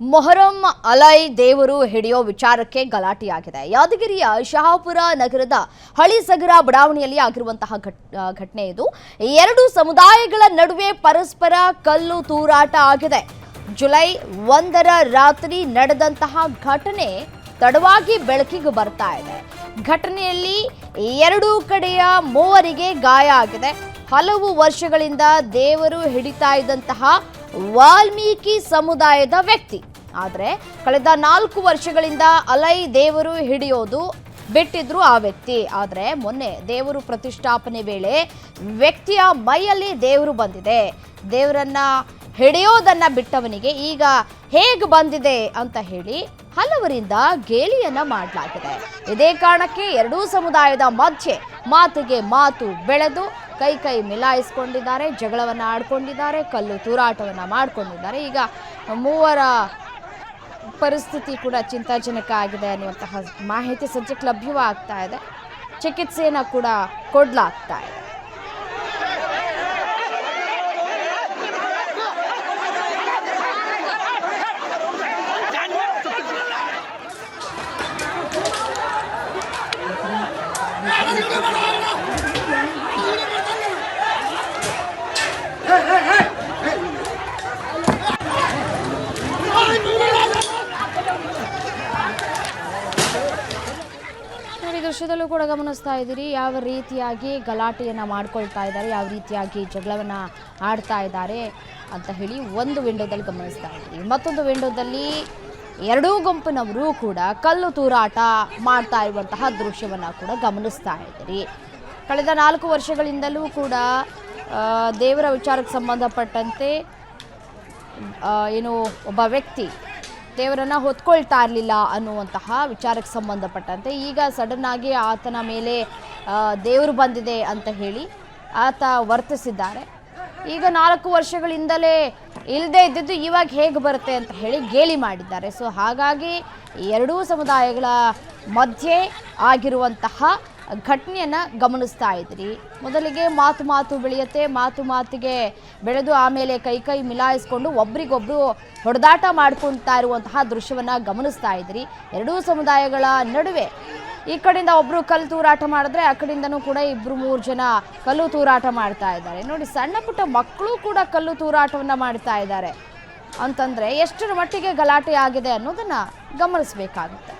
ಮೊಹರಂ ಅಲೈ ದೇವರು ಹಿಡಿಯೋ ವಿಚಾರಕ್ಕೆ ಗಲಾಟೆಯಾಗಿದೆ. ಯಾದಗಿರಿಯ ಶಹಾಪುರ ನಗರದ ಹಳಿಸಗರ ಬಡಾವಣೆಯಲ್ಲಿ ಆಗಿರುವಂತಹ ಘಟ್- ಘಟನೆ ಇದು. ಎರಡು ಸಮುದಾಯಗಳ ನಡುವೆ ಪರಸ್ಪರ ಕಲ್ಲು ತೂರಾಟ ಆಗಿದೆ. ಜುಲೈ ಒಂದರ ರಾತ್ರಿ ನಡೆದಂತಹ ಘಟನೆ ತಡವಾಗಿ ಬೆಳಕಿಗೆ ಬರ್ತಾ ಇದೆ. ಘಟನೆಯಲ್ಲಿ ಎರಡೂ ಕಡೆಯ ಮೂವರಿಗೆ ಗಾಯ ಆಗಿದೆ. ಹಲವು ವರ್ಷಗಳಿಂದ ದೇವರು ಹಿಡಿತಾ ಇದ್ದಂತಹ ವಾಲ್ಮೀಕಿ ಸಮುದಾಯದ ವ್ಯಕ್ತಿ. ಆದರೆ ಕಳೆದ ನಾಲ್ಕು ವರ್ಷಗಳಿಂದ ಅಲೈ ದೇವರು ಹಿಡಿಯೋದು ಬಿಟ್ಟಿದ್ರು ಆ ವ್ಯಕ್ತಿ. ಆದರೆ ಮೊನ್ನೆ ದೇವರು ಪ್ರತಿಷ್ಠಾಪನೆ ವೇಳೆ ವ್ಯಕ್ತಿಯ ಮೈಯಲ್ಲಿ ದೇವರು ಬಂದಿದೆ. ದೇವರನ್ನ ಹಿಡಿಯೋದನ್ನ ಬಿಟ್ಟವನಿಗೆ ಈಗ ಹೇಗೆ ಬಂದಿದೆ ಅಂತ ಹೇಳಿ ಹಲವರಿಂದ ಗೇಲಿಯನ್ನ ಮಾಡಲಾಗಿದೆ. ಇದೇ ಕಾರಣಕ್ಕೆ ಎರಡೂ ಸಮುದಾಯದ ಮಧ್ಯೆ ಮಾತಿಗೆ ಮಾತು ಬೆಳೆದು ಕೈ ಕೈ ಮಿಲಾಯಿಸ್ಕೊಂಡಿದ್ದಾರೆ, ಜಗಳವನ್ನ ಆಡ್ಕೊಂಡಿದ್ದಾರೆ, ಕಲ್ಲು ತೂರಾಟವನ್ನು ಮಾಡ್ಕೊಂಡಿದ್ದಾರೆ. ಈಗ ಮೂವರ ಪರಿಸ್ಥಿತಿ ಕೂಡ ಚಿಂತಾಜನಕ ಆಗಿದೆ ಅನ್ನುವಂತಹ ಮಾಹಿತಿ ಸದ್ಯಕ್ಕೆ ಲಭ್ಯವಾಗ್ತಾ ಇದೆ. ಚಿಕಿತ್ಸೆಯನ್ನು ಕೂಡ ಕೊಡಲಾಗ್ತಾ ಇದೆ. ದೃಶ್ಯದಲ್ಲೂ ಕೂಡ ಗಮನಿಸ್ತಾ ಇದ್ದೀರಿ. ಯಾವ ರೀತಿಯಾಗಿ ಗಲಾಟೆಯನ್ನು ಮಾಡ್ಕೊಳ್ತಾ ಇದ್ದಾರೆ, ಯಾವ ರೀತಿಯಾಗಿ ಜಗಳವನ್ನ ಆಡ್ತಾ ಇದ್ದಾರೆ ಅಂತ ಹೇಳಿ ಒಂದು ವಿಂಡೋದಲ್ಲಿ ಗಮನಿಸ್ತಾ ಇದ್ದೀರಿ. ಮತ್ತೊಂದು ವಿಂಡೋದಲ್ಲಿ ಎರಡೂ ಗುಂಪಿನವರು ಕೂಡ ಕಲ್ಲು ತೂರಾಟ ಮಾಡ್ತಾ ಇರುವಂತಹ ದೃಶ್ಯವನ್ನು ಕೂಡ ಗಮನಿಸ್ತಾ ಇದ್ದೀರಿ. ಕಳೆದ ನಾಲ್ಕು ವರ್ಷಗಳಿಂದಲೂ ಕೂಡ ದೇವರ ವಿಚಾರಕ್ಕೆ ಸಂಬಂಧಪಟ್ಟಂತೆ ಏನು ಒಬ್ಬ ವ್ಯಕ್ತಿ ದೇವರನ್ನ ಹೊತ್ಕೊಳ್ತಾ ಇರಲಿಲ್ಲ ಅನ್ನುವಂತಹ ವಿಚಾರಕ್ಕೆ ಸಂಬಂಧಪಟ್ಟಂತೆ ಈಗ ಸಡನ್ ಆಗಿ ಆತನ ಮೇಲೆ ದೇವರು ಬಂದಿದೆ ಅಂತ ಹೇಳಿ ಆತ ವರ್ತಿಸಿದ್ದಾರೆ. ಈಗ ನಾಲ್ಕು ವರ್ಷಗಳಿಂದಲೇ ಇಲ್ಲದೆ ಇದ್ದಿದ್ದು ಇವಾಗ ಹೇಗೆ ಬರುತ್ತೆ ಅಂತ ಹೇಳಿ ಗೇಲಿ ಮಾಡಿದ್ದಾರೆ. ಸೊ ಹಾಗಾಗಿ ಎರಡೂ ಸಮುದಾಯಗಳ ಮಧ್ಯೆ ಆಗಿರುವಂತಹ ಘಟನೆಯನ್ನು ಗಮನಿಸ್ತಾ ಇದ್ರಿ. ಮೊದಲಿಗೆ ಮಾತು ಮಾತು ಬೆಳೆಯುತ್ತೆ, ಮಾತು ಮಾತಿಗೆ ಬೆಳೆದು ಆಮೇಲೆ ಕೈ ಕೈ ಮಿಲಾಯಿಸ್ಕೊಂಡು ಒಬ್ರಿಗೊಬ್ರು ಹೊಡೆದಾಟ ಮಾಡ್ಕೊತಾ ಇರುವಂತಹ ದೃಶ್ಯವನ್ನು ಗಮನಿಸ್ತಾ ಇದ್ರಿ. ಎರಡೂ ಸಮುದಾಯಗಳ ನಡುವೆ ಈ ಕಡೆಯಿಂದ ಒಬ್ರು ಕಲ್ಲು ತೂರಾಟ ಮಾಡಿದ್ರೆ ಆ ಕಡೆಯಿಂದನೂ ಕೂಡ ಇಬ್ರು ಮೂರು ಜನ ಕಲ್ಲು ತೂರಾಟ ಮಾಡ್ತಾ ಇದ್ದಾರೆ. ನೋಡಿ, ಸಣ್ಣ ಪುಟ್ಟ ಮಕ್ಕಳು ಕೂಡ ಕಲ್ಲು ತೂರಾಟವನ್ನ ಮಾಡ್ತಾ ಇದ್ದಾರೆ. ಅಂತಂದ್ರೆ ಎಷ್ಟರ ಮಟ್ಟಿಗೆ ಗಲಾಟೆ ಆಗಿದೆ ಅನ್ನೋದನ್ನ ಗಮನಿಸಬೇಕಾಗುತ್ತೆ.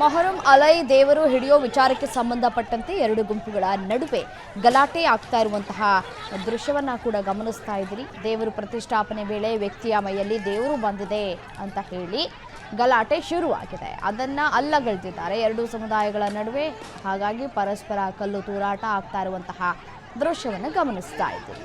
ಮೊಹರಂ ಅಲೈ ದೇವರು ಹಿಡಿಯೋ ವಿಚಾರಕ್ಕೆ ಸಂಬಂಧಪಟ್ಟಂತೆ ಎರಡು ಗುಂಪುಗಳ ನಡುವೆ ಗಲಾಟೆ ಆಗ್ತಾ ಇರುವಂತಹ ದೃಶ್ಯವನ್ನ ಕೂಡ ಗಮನಿಸ್ತಾ ಇದ್ದೀರಿ. ದೇವರು ಪ್ರತಿಷ್ಠಾಪನೆ ವೇಳೆ ವ್ಯಕ್ತಿಯ ಮೈಯಲ್ಲಿ ದೇವರು ಬಂದಿದೆ ಅಂತ ಹೇಳಿ ಗಲಾಟೆ ಶುರುವಾಗಿದೆ. ಅದನ್ನ ಅಲ್ಲಗಳೆದಿದ್ದಾರೆ. ಎರಡು ಸಮುದಾಯಗಳ ನಡುವೆ ಹಾಗಾಗಿ ಪರಸ್ಪರ ಕಲ್ಲು ತೂರಾಟ ಆಗ್ತಾ ಇರುವಂತಹ ದೃಶ್ಯವನ್ನು ಗಮನಿಸ್ತಾ ಇದ್ದೀರಿ.